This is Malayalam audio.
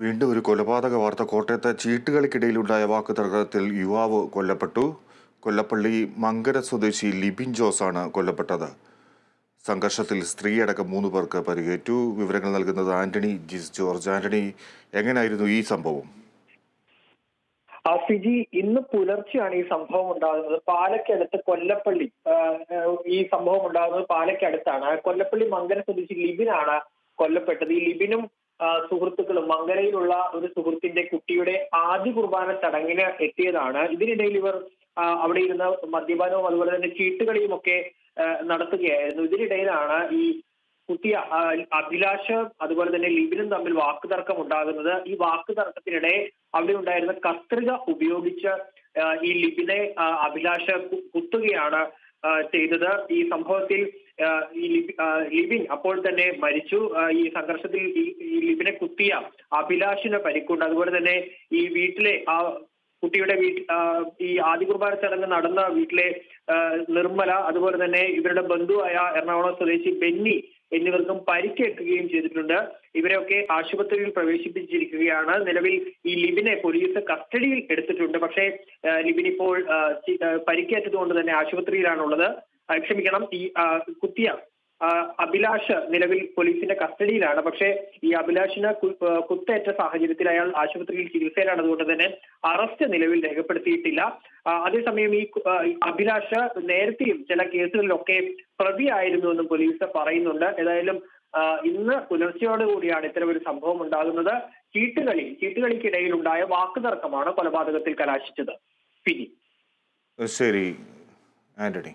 വീണ്ടും ഒരു കൊലപാതക വാർത്ത കോട്ടയത്തെ ചീട്ടുകളിക്കിടയിലുണ്ടായ വാക്കുതർക്കത്തിൽ യുവാവ് കൊല്ലപ്പെട്ടു. കൊല്ലപ്പള്ളി മങ്കര സ്വദേശി ലിബിൻ ജോസ് ആണ് കൊല്ലപ്പെട്ടത്. സംഘർഷത്തിൽ സ്ത്രീ അടക്കം മൂന്ന് പേർക്ക് പരിക്കേറ്റു. വിവരങ്ങൾ നൽകുന്നത് ആന്റണി ജിസ് ജോർജ്. ആന്റണി എങ്ങനെയായിരുന്നു ഈ സംഭവം? സിജി ഇന്ന് പുലർച്ചെയാണ് ഈ സംഭവം ഉണ്ടാകുന്നത്. പാലക്കടുത്ത് കൊല്ലപ്പള്ളി ഈ സംഭവം ഉണ്ടാകുന്നത് പാലക്കടുത്താണ്. കൊല്ലപ്പള്ളി മങ്കര സ്വദേശി ലിബിനാണ് കൊല്ലപ്പെട്ടത്. ഈ ലിബിനും സുഹൃത്തുക്കളും മംഗലയിലുള്ള ഒരു സുഹൃത്തിന്റെ കുട്ടിയുടെ ആദ്യ കുർബാന ചടങ്ങിന് എത്തിയതാണ്. ഇതിനിടയിൽ ഇവർ അവിടെ ഇരുന്ന മദ്യപാനവും അതുപോലെ തന്നെ ചീട്ടുകളിയും ഒക്കെ നടത്തുകയായിരുന്നു. ഇതിനിടയിലാണ് ഈ കുട്ടി അഭിലാഷ് അതുപോലെ തന്നെ ലിബിനും തമ്മിൽ വാക്കുതർക്കം ഉണ്ടാകുന്നത്. ഈ വാക്കുതർക്കത്തിനിടെ അവിടെ ഉണ്ടായിരുന്ന കത്രിക ഉപയോഗിച്ച് ഈ ലിബിനെ അഭിലാഷ് കുത്തുകയാണ് ചെയ്തത്. ഈ സംഭവത്തിൽ ഈ ലിബി- ലിബിൻ അപ്പോൾ തന്നെ മരിച്ചു. ഈ സംഘർഷത്തിൽ ഈ ലിബിനെ കുത്തിയ അഭിലാഷിന് പരിക്കുണ്ട്. അതുപോലെ തന്നെ ഈ വീട്ടിലെ ആ കുട്ടിയുടെ വീട്ടിൽ ഈ ആദ്യ കുർബാന ചടങ്ങ് നടന്ന വീട്ടിലെ നിർമ്മല അതുപോലെ തന്നെ ഇവരുടെ ബന്ധുവായ എറണാകുളം സ്വദേശി ബെന്നി എന്നിവർക്കും പരിക്കേൽക്കുകയും ചെയ്തിട്ടുണ്ട്. ഇവരെയൊക്കെ ആശുപത്രിയിൽ പ്രവേശിപ്പിച്ചിരിക്കുകയാണ്. നിലവിൽ ഈ ലിബിനെ പോലീസ് കസ്റ്റഡിയിൽ എടുത്തിട്ടുണ്ട്. പക്ഷേ ലിബിൻ ഇപ്പോൾ ആ, ചി- ആ, പരിക്കേറ്റത് കൊണ്ട് തന്നെ ആശുപത്രിയിലാണുള്ളത്. ക്ഷമിക്കണം ഈ കുത്തിയ അഭിലാഷ് നിലവിൽ പോലീസിന്റെ കസ്റ്റഡിയിലാണ്. പക്ഷേ ഈ അഭിലാഷിന് കുത്തേറ്റ സാഹചര്യത്തിൽ അയാൾ ആശുപത്രിയിൽ ചികിത്സയിലാണ് അതുകൊണ്ട് തന്നെ അറസ്റ്റ് നിലവിൽ രേഖപ്പെടുത്തിയിട്ടില്ല. അതേസമയം ഈ അഭിലാഷ നേരത്തെയും ചില കേസുകളിലൊക്കെ പ്രതിയായിരുന്നു എന്ന് പോലീസ് പറയുന്നുണ്ട്. ഏതായാലും ഇന്ന് പുലർച്ചയോടുകൂടിയാണ് ഒരു സംഭവം ഉണ്ടാകുന്നത്. ചീട്ടുകളി ചീട്ടുകളിക്കിടയിൽ ഉണ്ടായ വാക്കുതർക്കമാണ് കൊലപാതകത്തിൽ കലാശിച്ചത്. ശരി ആന്റണി.